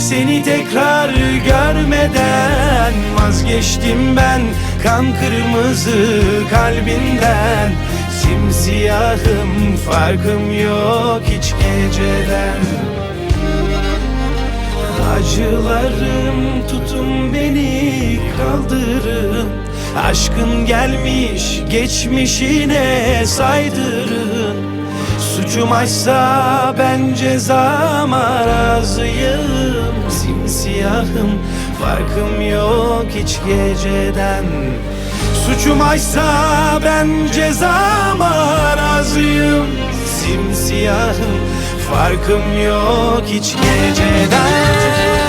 seni tekrar görmeden Vazgeçtim ben. Kan kırmızı kalbinden Simsiyahım farkım yok hiç geceden. Acılarım tutun beni kaldırın. Aşkın gelmiş geçmişine saydırın Suçum açsa ben cezama razıyım Simsiyahım farkım yok hiç geceden. Suçum açsa ben cezama razıyım Simsiyahım farkım yok hiç geceden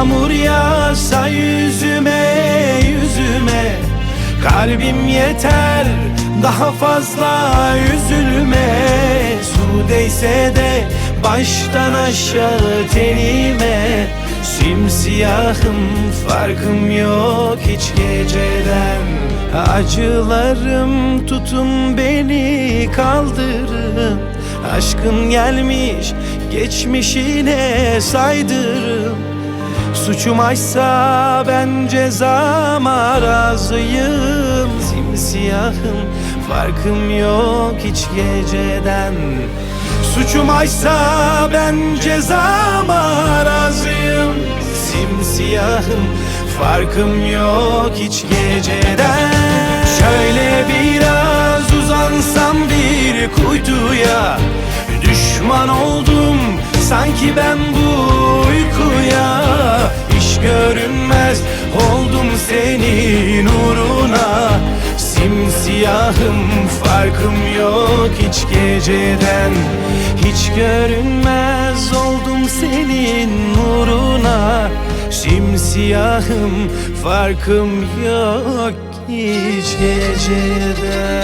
yağmur yağsa yüzüme yüzüme. Kalbim yeter daha fazla üzülme. Su değse de baştan aşağı tenime. Simsiyahım farkım yok hiç geceden. Acılarım tutun beni kaldırın. Aşkın gelmiş geçmişine saydırım Suçum açsa ben cezama razıyım Simsiyahım farkım yok hiç geceden. Suçum açsa ben cezama razıyım Simsiyahım farkım yok hiç geceden. Şöyle biraz uzansam bir kuytuya Düşman oldum sanki ben bu uykuya görünmez. Oldum senin uğruna. Simsiyahım farkım yok hiç geceden. Hiç görünmez oldum senin uğruna. Simsiyahım farkım yok hiç geceden